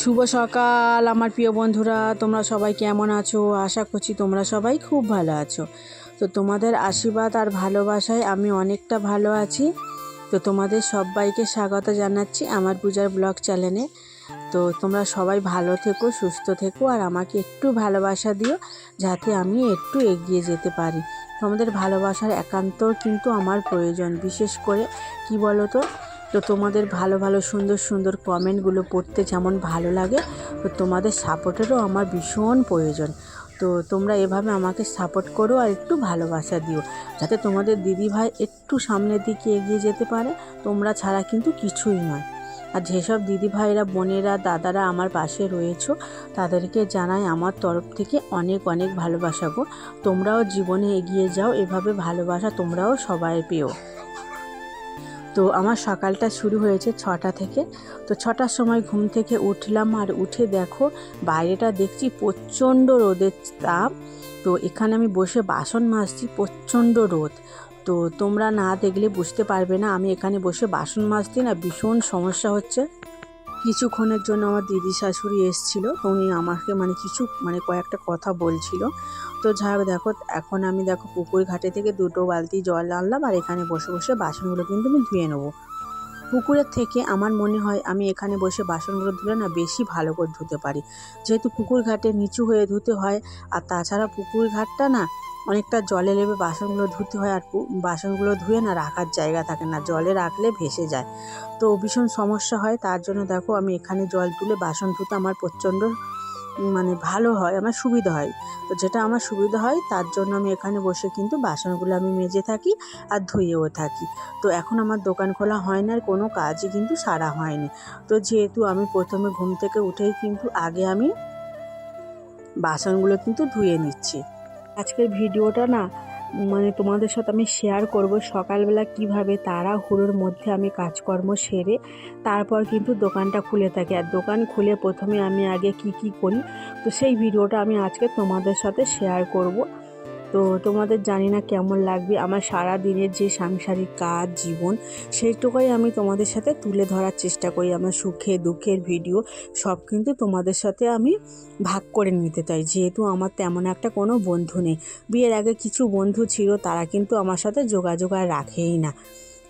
শুভ সকাল, আমার প্রিয় বন্ধুরা। তোমরা সবাই কেমন আছো? আশা করছি তোমরা সবাই খুব ভালো আছো। তো তোমাদের আশীর্বাদ আর ভালোবাসায় আমি অনেকটা ভালো আছি। তো তোমাদের সবাইকে স্বাগত জানাচ্ছি আমার পূজার ব্লগ চ্যানেলে। তো তোমরা সবাই ভালো থেকো, সুস্থ থেকো আর আমাকে একটু ভালোবাসা দিও যাতে আমি একটু এগিয়ে যেতে পারি। তোমাদের ভালোবাসার একান্ত কিন্তু আমার প্রয়োজন, বিশেষ করে কি বলো তো তো তোমাদের ভালো ভালো, সুন্দর সুন্দর কমেন্টগুলো পড়তে যেমন ভালো লাগে, তো তোমাদের সাপোর্টেরও আমার ভীষণ প্রয়োজন। তো তোমরা এভাবে আমাকে সাপোর্ট করো আর একটু ভালোবাসা দিও, যাতে তোমাদের দিদিভাই একটু সামনের দিকে এগিয়ে যেতে পারে, তোমরা ছাড়া কিন্তু কিছুই নয়। আর যেসব দিদিভাইরা, বোনেরা, দাদারা আমার পাশে রয়েছো, তাদেরকে জানাই আমার তরফ থেকে অনেক অনেক ভালোবাসা গো। তোমরাও জীবনে এগিয়ে যাও, এভাবে ভালোবাসা তোমরাও সবাই পেও। তো আমার সকালটা শুরু হয়েছে ছটা থেকে। তো ছটার সময় ঘুম থেকে উঠলাম আর উঠে দেখো বাইরেটা দেখছি প্রচণ্ড রোদের তাপ। তো এখানে আমি বসে বাসন মাজছি, প্রচণ্ড রোদ। তো তোমরা না দেখলে বুঝতে পারবে না, আমি এখানে বসে বাসন মাজতে না, ভীষণ সমস্যা হচ্ছে। কিছুক্ষণের জন্য আমার দিদি শাশুড়ি এসেছিল তো উনি আমাকে মানে কিছু মানে কয়েকটা কথা বলছিল। তো যাই দেখো, এখন আমি দেখো পুকুর ঘাটে থেকে দুটো বালতি জল আনলাম আর এখানে বসে বসে বাসনগুলো কিন্তু আমি ধুয়ে নেব। পুকুরের থেকে আমার মনে হয় আমি এখানে বসে বাসনগুলো ধুলে না বেশি ভালো করে ধুতে পারি। যেহেতু পুকুর ঘাটে নিচু হয়ে ধুতে হয়, আর তাছাড়া পুকুর ঘাটটা না অনেকটা জলে নেবে বাসনগুলো ধুতে হয়, আর বাসনগুলো ধুয়ে না রাখার জায়গা থাকে না, জলে রাখলে ভেসে যায়। তো ভীষণ সমস্যা হয়, তার জন্য দেখো আমি এখানে জল তুলে বাসন ধুতে আমার প্রচণ্ড মানে ভালো হয়, আমার সুবিধা হয়। তো যেটা আমার সুবিধা হয়, তার জন্য আমি এখানে বসে কিন্তু বাসনগুলো আমি মেজে থাকি আর ধুয়েও থাকি। তো এখন আমার দোকান খোলা হয় না আর কোনো কাজই কিন্তু সারা হয়নি। তো যেহেতু আমি প্রথমে ঘুম থেকে উঠেই কিন্তু আগে আমি বাসনগুলো কিন্তু ধুয়ে নিচ্ছি। আজকের ভিডিওটা না মানে তোমাদের সাথে আমি শেয়ার করব সকালবেলা কীভাবে তারা হুড়োর মধ্যে আমি কাজকর্ম সেরে তারপর কিন্তু দোকানটা খুলে থাকি। আর দোকান খুলে প্রথমে আমি আগে কি কি করি, তো সেই ভিডিওটা আমি আজকে তোমাদের সাথে শেয়ার করব। তো তোমাদের জানি না কেমন লাগবে। আমার সারা দিনের যে সাংসারিক কাজ, জীবন, সেইটুকুই আমি তোমাদের সাথে তুলে ধরার চেষ্টা করি। আমার সুখে দুঃখের ভিডিও সব কিন্তু তোমাদের সাথে আমি ভাগ করে নিতে চাই। যেহেতু আমার তেমন একটা কোনো বন্ধু নেই। বিয়ের আগে কিছু বন্ধু ছিল, তারা কিন্তু আমার সাথে যোগাযোগ আর রাখেই না।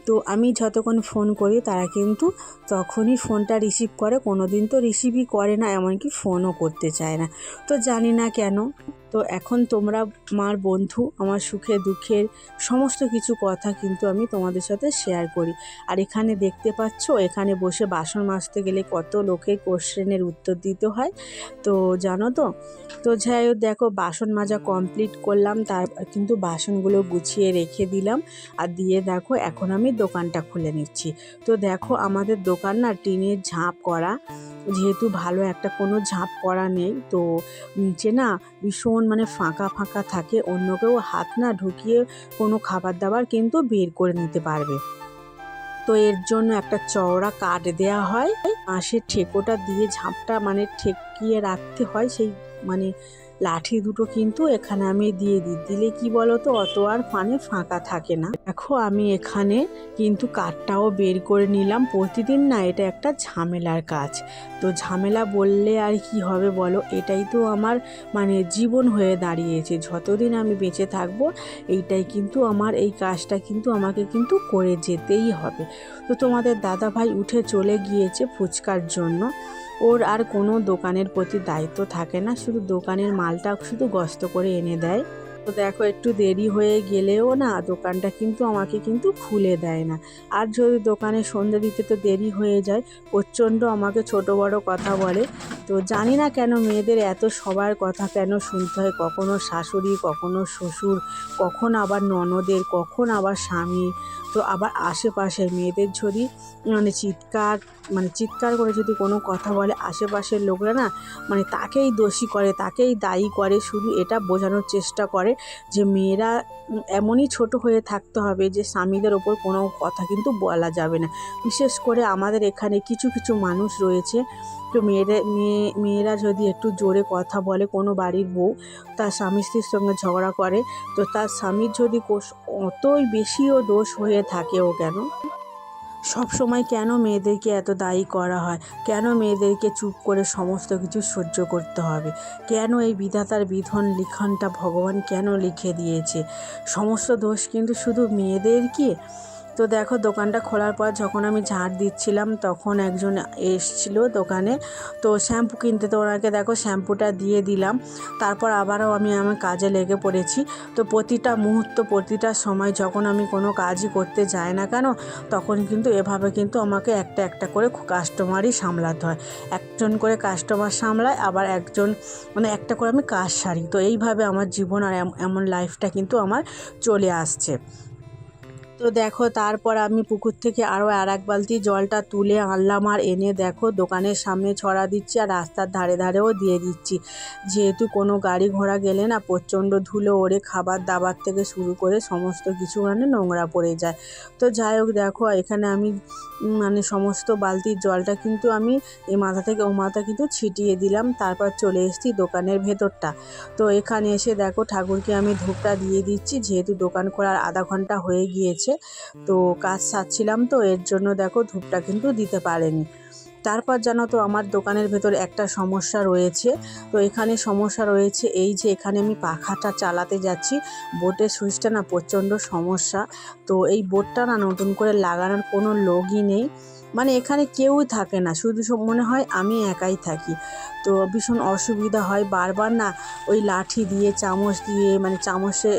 তো আমি যতক্ষণ ফোন করি, তারা কিন্তু তখনই ফোনটা রিসিভ করে। কোনো দিন তো রিসিভই করে না, এমনকি ফোনও করতে চায় না। তো জানি না কেন। তো এখন তোমরা আমার বন্ধু, আমার সুখে দুঃখের সমস্ত কিছু কথা কিন্তু আমি তোমাদের সাথে শেয়ার করি। আর এখানে দেখতে পাচ্ছ, এখানে বসে বাসন মাজতে গেলে কত লোকের কোশ্চেনের উত্তর দিতে হয়। তো জানো তো? তো যাই হোক, দেখো, বাসন মাজা কমপ্লিট করলাম, তার কিন্তু বাসনগুলো গুছিয়ে রেখে দিলাম। আর দিয়ে দেখো, এখন আমি দোকানটা খুলে নিচ্ছি। তো দেখো, আমাদের দোকান না টিনের ঝাঁপ করা, যেহেতু ভালো একটা কোনো ঝাঁপ করা নেই, তো নিচে না ভীষণ মানে ফাঁকা ফাঁকা থাকে, অন্য কেউ হাত না ঢুকিয়ে কোনো খাবার দাবার কিন্তু বের করে নিতে পারবে। তো এর জন্য একটা চওড়া কাঠ দেয়া হয়। বাঁশের ঠেকোটা দিয়ে ঝাঁপটা মানে ঠেকিয়ে রাখতে হয়, সেই মানে লাঠি দুটো কিন্তু এখানে আমি দিয়ে দিই। দিলে কি বলো তো অত আর মানে ফাঁকা থাকে না। দেখো, আমি এখানে কিন্তু কাঠটাও বের করে নিলাম। প্রতিদিন না এটা একটা ঝামেলার কাজ। তো ঝামেলা বললে আর কি হবে বলো? এটাই তো আমার মানে জীবন হয়ে দাঁড়িয়েছে। যতদিন আমি বেঁচে থাকব, এইটাই কিন্তু আমার, এই কাজটা কিন্তু আমাকে কিন্তু করে যেতেই হবে। তো তোমাদের দাদা ভাই উঠে চলে গিয়েছে ফুচকার জন্য। ওর আর কোনো দোকানের প্রতি দায়িত্ব থাকে না। শুধু দোকানের মালটা শুধু গস্ত করে এনে দেয়। তো দেখো, একটু দেরি হয়ে গেলেও না দোকানটা কিন্তু আমাকে কিন্তু খুলে দেয় না। আর যদি দোকানে সন্ধে দিতে তো দেরি হয়ে যায়, প্রচণ্ড আমাকে ছোট বড় কথা বলে। তো জানি না কেন মেয়েদের এত সবার কথা কেন শুনতে হয়? কখনো শাশুড়ি, কখনো শ্বশুর, কখন আবার ননদের, কখন আবার স্বামী। তো আবার আশেপাশের মেয়েদের যদি মানে চিৎকার মানে চিৎকার করে যদি কোনো কথা বলে, আশেপাশের লোকরা না মানে তাকেই দোষী করে, তাকেই দায়ী করে, শুধু এটা বোঝানোর চেষ্টা করে যে মেয়েরা এমনই ছোট হয়ে থাকতে হবে যে স্বামীদের ওপর কোনো কথা কিন্তু বলা যাবে না। বিশেষ করে আমাদের এখানে কিছু কিছু মানুষ রয়েছে। তো মেয়েরা, মেয়ে, মেয়েরা যদি একটু জোরে কথা বলে, কোনো বাড়ির বউ তার স্বামী স্ত্রীর সঙ্গে ঝগড়া করে, তো তার স্বামীর যদি কোষ, অতই বেশিও দোষ হয়ে থাকেও কেন? সব সময় কেন মেয়েদেরকে এত দায়ী করা হয়? কেন মেয়েদেরকে চুপ করে সমস্ত কিছু সহ্য করতে হবে? কেন এই বিধাতার বিধন লিখনটা ভগবান কেন লিখে দিয়েছে? সমস্ত দোষ কিন্তু শুধু মেয়েদের কি তো দেখো দোকানটা খোলার পর যখন আমি ঝাড় দিচ্ছিলাম, তখন একজন এসছিল দোকানে। তো শ্যাম্পু কিনতে তো ওনাকে দেখো শ্যাম্পুটা দিয়ে দিলাম। তারপর আবারও আমি আমার কাজে লেগে পড়েছি। তো প্রতিটা মুহূর্ত, প্রতিটা সময় যখন আমি কোনো কাজই করতে যাই না কেন, তখন কিন্তু এভাবে কিন্তু আমাকে একটা একটা করে কাস্টমারই সামলাতে হয়। একজন করে কাস্টমার সামলায়, আবার একজন মানে একটা করে আমি কাজ সারি। তো এইভাবে আমার জীবন আর এম- এমন লাইফটা কিন্তু আমার চলে আসছে। তো দেখো, তারপর আমি পুকুর থেকে আরও আর এক বালতি জলটা তুলে আনলাম আর এনে দেখো, দোকানের সামনে ছড়া দিচ্ছি আর রাস্তার ধারে ধারেও দিয়ে দিচ্ছি। যেহেতু কোনো গাড়ি ঘোড়া গেলে না, প্রচণ্ড ধুলো ওড়ে খাবার দাবার থেকে শুরু করে সমস্ত কিছু মানে নোংরা পড়ে যায়। তো যাই হোক, দেখো, এখানে আমি মানে সমস্ত বালতির জলটা কিন্তু আমি এই মাথা থেকে ও মাথা কিন্তু ছিটিয়ে দিলাম, তারপর চলে এসেছি দোকানের ভেতরটা। তো এখানে এসে দেখো, ঠাকুরকে আমি ধূপটা দিয়ে দিচ্ছি, যেহেতু দোকান খোলার আধা ঘণ্টা হয়ে গিয়েছে। তো কাজ সারছিলাম তো, এর জন্য দেখো ধূপটা কিন্তু দিতে পারেনি। তারপর জানো তো, আমার দোকানের ভেতর একটা সমস্যা রয়েছে। তো এখানে সমস্যা রয়েছে এই যে, এখানে আমি পাখাটা চালাতে যাচ্ছি। বোটের সুইচটা না প্রচণ্ড সমস্যা। তো এই বোটটা না নতুন করে লাগানোর কোনো লোকই নেই। মানে এখানে কেউই থাকে না। শুধু সব মনে হয় আমি একাই থাকি। তো ভীষণ অসুবিধা হয় বারবার না ওই লাঠি দিয়ে, চামচ দিয়ে মানে চামচে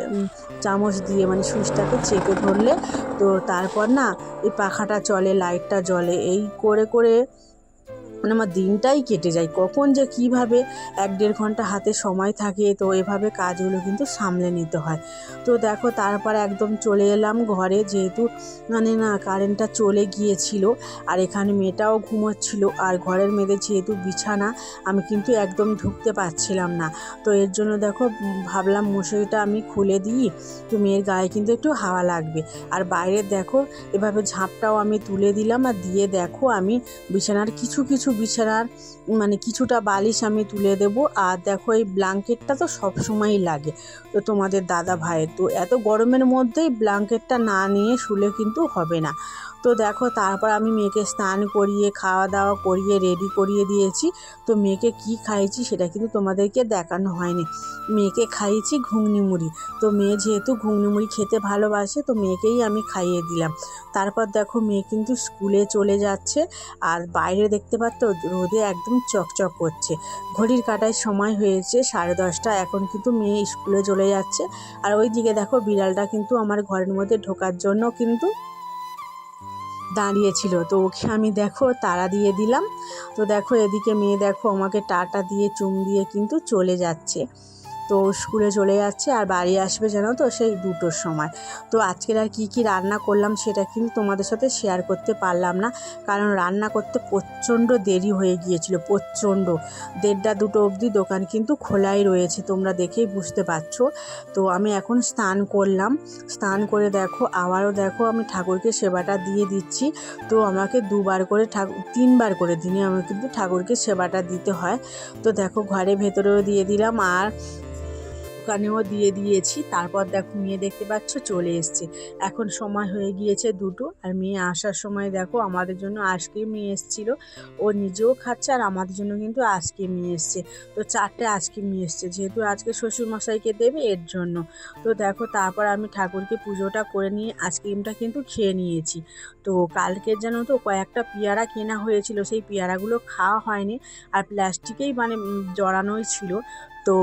চামচ দিয়ে মানে সুইচটাকে চেপে ধরলে তো তারপর না এই পাখাটা চলে, লাইটটা জ্বলে। এই করে করে মানে আমার দিনটাই কেটে যায়। কখন যে কীভাবে এক দেড় ঘণ্টা হাতে সময় থাকে, তো এভাবে কাজগুলো কিন্তু সামলে নিতে হয়। তো দেখো, তারপর একদম চলে এলাম ঘরে যেহেতু মানে না কারেন্টটা চলে গিয়েছিল আর এখানে মেয়েটাও ঘুমোচ্ছিল আর ঘরের মেয়েদের যেহেতু বিছানা, আমি কিন্তু একদম ঢুকতে পারছিলাম না। তো এর জন্য দেখো, ভাবলাম মশারিটা আমি খুলে দিই, তো মেয়ের গায়ে কিন্তু একটু হাওয়া লাগবে। আর বাইরে দেখো, এভাবে ঝাঁপটাও আমি তুলে দিলাম আর দিয়ে দেখো, আমি বিছানার কিছু কিছু বিছানার মানে কিছুটা বালিশ আমি তুলে দেব। আর দেখো, এই ব্ল্যাঙ্কেটটা তো সব সময় লাগে। তো তোমাদের দাদা ভাইয়ের, তো এত গরমের মধ্যেই ব্ল্যাঙ্কেটটা না নিয়ে শুলে কিন্তু হবে না। তো দেখো, তারপর আমি মেয়েকে স্নান করিয়ে খাওয়া দাওয়া করিয়ে রেডি করিয়ে দিয়েছি। তো মেয়েকে কি খাইয়েছি সেটা কিন্তু তোমাদেরকে দেখানো হয়নি। মেয়েকে খাইয়েছি ঘুগনি মুড়ি। তো মেয়ে যেহেতু ঘুগনি মুড়ি খেতে ভালোবাসে, তো মেয়েকেই আমি খাইয়ে দিলাম। তারপর দেখো, মেয়ে কিন্তু স্কুলে চলে যাচ্ছে আর বাইরে দেখতে পাচ্ছ, রোদে একদম চকচক করছে। ঘড়ির কাটায় সময় হয়েছে সাড়ে দশটা, এখন কিন্তু মেয়ে স্কুলে চলে যাচ্ছে। আর ওই দিকে দেখো, বিড়ালটা কিন্তু আমার ঘরের মধ্যে ঢোকার জন্য কিন্তু দাঁড়িয়েছিল। তো ওকে আমি দেখো, তাড়া দিয়ে দিলাম। তো দেখো এদিকে মেয়ে দেখো আমাকে টাটা দিয়ে চুম দিয়ে কিন্তু চলে যাচ্ছে। তো স্কুলে চলে যাচ্ছে আর বাড়ি আসবে জানো তো সেই দুটোর সময়। তো আজকের আর কী কী রান্না করলাম সেটা কিন্তু তোমাদের সাথে শেয়ার করতে পারলাম না। কারণ রান্না করতে প্রচণ্ড দেরি হয়ে গিয়েছিল, প্রচণ্ড। দেড়টা দুটো অবধি দোকান কিন্তু খোলাই রয়েছে, তোমরা দেখেই বুঝতে পারছ। তো আমি এখন স্নান করলাম। স্নান করে দেখো, আবারও দেখো আমি ঠাকুরকে সেবাটা দিয়ে দিচ্ছি। তো আমাকে দুবার করে ঠাকুর তিনবার করে দিনে আমি কিন্তু ঠাকুরকে সেবাটা দিতে হয়। তো দেখো ঘরে ভেতরেও দিয়ে দিলাম আর দোকানেও দিয়ে দিয়েছি। তারপর দেখো মেয়ে দেখতে পাচ্ছ চলে এসছে। এখন সময় হয়ে গিয়েছে দুটো আর মেয়ে আসার সময় দেখো আমাদের জন্য আইসক্রিম নিয়ে এসেছিল। ও নিজেও খাচ্ছে আর আমাদের জন্য কিন্তু আইসক্রিম নিয়ে এসছে। তো চারটে আইসক্রিম নিয়ে এসছে যেহেতু আজকে শ্বশুরমশাইকে দেবে এর জন্য। তো দেখো তারপর আমি ঠাকুরকে পুজোটা করে নিয়ে আইসক্রিমটা কিন্তু খেয়ে নিয়েছি। তো কালকের যেন তো কয়েকটা পেয়ারা কেনা হয়েছিল। সেই পেয়ারাগুলো খাওয়া হয়নি আর প্লাস্টিকেই মানে জড়ানোই ছিল। তো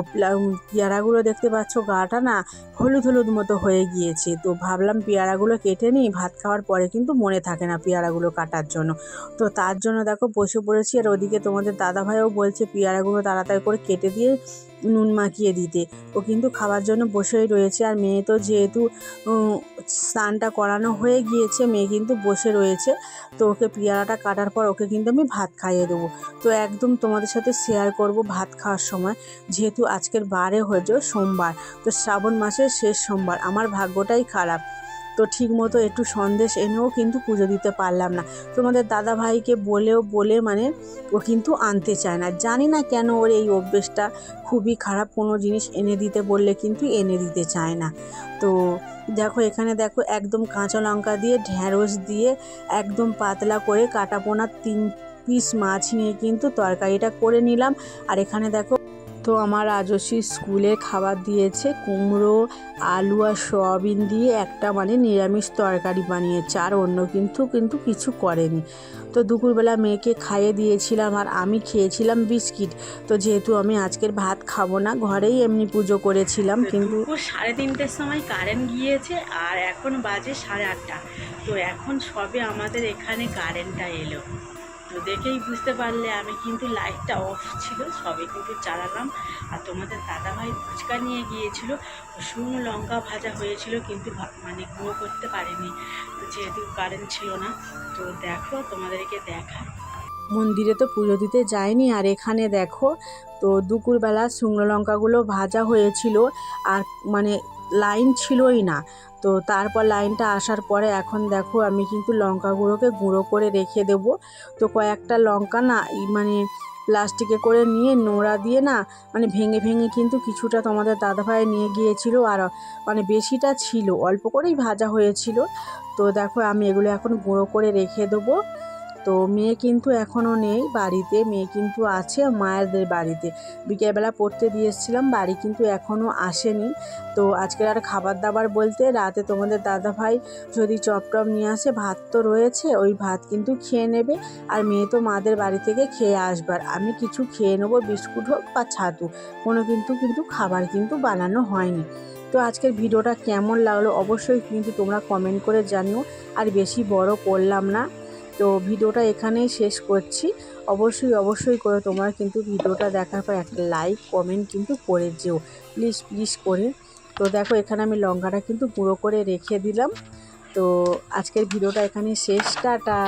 পেয়ারাগুলো দেখতে পাচ্ছ গাটা না হলুদ হলুদ মতো হয়ে গিয়েছে। তো ভাবলাম পেয়ারাগুলো কেটে নিই, ভাত খাওয়ার পরে কিন্তু মনে থাকে না পেয়ারাগুলো কাটার জন্য। তো তার জন্য দেখো বসে পড়েছি আর ওদিকে তোমাদের দাদাভাইও বলছে পেয়ারাগুলো তাড়াতাড়ি করে কেটে দিয়ে নুন মাখিয়ে দিতে। ও কিন্তু খাওয়ার জন্য বসেই রয়েছে। আর মেয়ে তো যেহেতু স্নানটা করানো হয়ে গিয়েছে, মেয়ে কিন্তু বসে রয়েছে। তো ওকে পেয়ারাটা কাটার পর ওকে কিন্তু আমি ভাত খাইয়ে দেবো। তো একদম তোমাদের সাথে শেয়ার করব ভাত খাওয়ার সময়। যেহেতু আজকের বারে হয়েছে সোমবার, তো শ্রাবণ মাসের শেষ সোমবার। আমার ভাগ্যটাই খারাপ। তো ঠিক মতো একটু সন্দেশ এনেও কিন্তু পুজো দিতে পারলাম না। তোমাদের দাদা ভাইকে বলেও বলে মানে ও কিন্তু আনতে চায় না। জানি না কেন ওর এই অভ্যেসটা খুবই খারাপ। কোনো জিনিস এনে দিতে বললে কিন্তু এনে দিতে চায় না। তো দেখো এখানে দেখো একদম কাঁচা লঙ্কা দিয়ে ঢ্যাঁড়স দিয়ে একদম পাতলা করে কাটা পোনার তিন পিস মাছ নিয়ে কিন্তু তরকারিটা করে নিলাম। আর এখানে দেখো তো আমার রাজস্বী স্কুলে খাবার দিয়েছে কুমড়ো আলু আর সয়াবিন দিয়ে একটা মানে নিরামিষ তরকারি বানিয়েছে আর অন্য কিন্তু কিন্তু কিছু করেনি। তো দুপুরবেলা মেয়েকে খাইয়ে দিয়েছিলাম আর আমি খেয়েছিলাম বিস্কিট। তো যেহেতু আমি আজকের ভাত খাব না ঘরেই এমনি পুজো করেছিলাম কিন্তু সাড়ে তিনটের সময় কারেন্ট গিয়েছে আর এখন বাজে সাড়ে আটটা। তো এখন সবে আমাদের এখানে কারেন্টটা এলো। তো দেখেই বুঝতে পারলে আমি কিন্তু লাইটটা অফ ছিল সবে কিন্তু চালালাম। আর তোমাদের দাদাভাই ফুচকা নিয়ে গিয়েছিল শুকনো লঙ্কা ভাজা হয়েছিল, কিন্তু মানে গুঁড়ো করতে পারিনি। যেহেতু কারেন্ট ছিল না, তো দেখো তোমাদেরকে দেখা মন্দিরে তো পুজো দিতে যায়নি, আর এখানে দেখো, তো দুপুরবেলা শুকনো লঙ্কাগুলো ভাজা হয়েছিল, আর মানে লাইন ছিলই না। তো তারপর লাইনটা আসার পরে এখন দেখো আমি কিন্তু লঙ্কা গুঁড়োকে গুঁড়ো করে রেখে দেব। তো কয়েকটা লঙ্কা না মানে প্লাস্টিকে করে নিয়ে নোড়া দিয়ে না মানে ভেঙে ভেঙে কিন্তু কিছুটা তোমাদের দাদাভাই নিয়ে গিয়েছিল আর মানে বেশিটা ছিল, অল্প করেই ভাজা হয়েছিল। তো দেখো আমি এগুলো এখন গুঁড়ো করে রেখে দেবো। তো মেয়ে কিন্তু এখনও নেই বাড়িতে, মেয়ে কিন্তু আছে মায়েরদের বাড়িতে। বিকেলবেলা পড়তে দিয়ে এসেছিলাম, বাড়ি কিন্তু এখনও আসেনি। তো আজকের আর খাবার দাবার বলতে রাতে তোমাদের দাদা ভাই যদি চপ টপ নিয়ে আসে, ভাত তো রয়েছে, ওই ভাত কিন্তু খেয়ে নেবে। আর মেয়ে তো মাদের বাড়ি থেকে খেয়ে আসবার। আমি কিছু খেয়ে নেব, বিস্কুট হোক বা ছাতু, কোনো কিন্তু কিন্তু খাবার কিন্তু বানানো হয়নি। তো আজকের ভিডিওটা কেমন লাগল অবশ্যই কিন্তু তোমরা কমেন্ট করে জানিও, আর বেশি বড় করলাম না। তো ভিডিওটা এখানেই শেষ করছি। অবশ্যই অবশ্যই করে তোমরা কিন্তু ভিডিওটা দেখার পর একটা লাইক কমেন্ট কিন্তু করে যেও। প্লিজ প্লিজ করে। তো দেখো, এখানে আমি লঙ্কাটা কিন্তু গুঁড়ো করে রেখে দিলাম। তো আজকের ভিডিওটা এখানে শেষ। টাটা!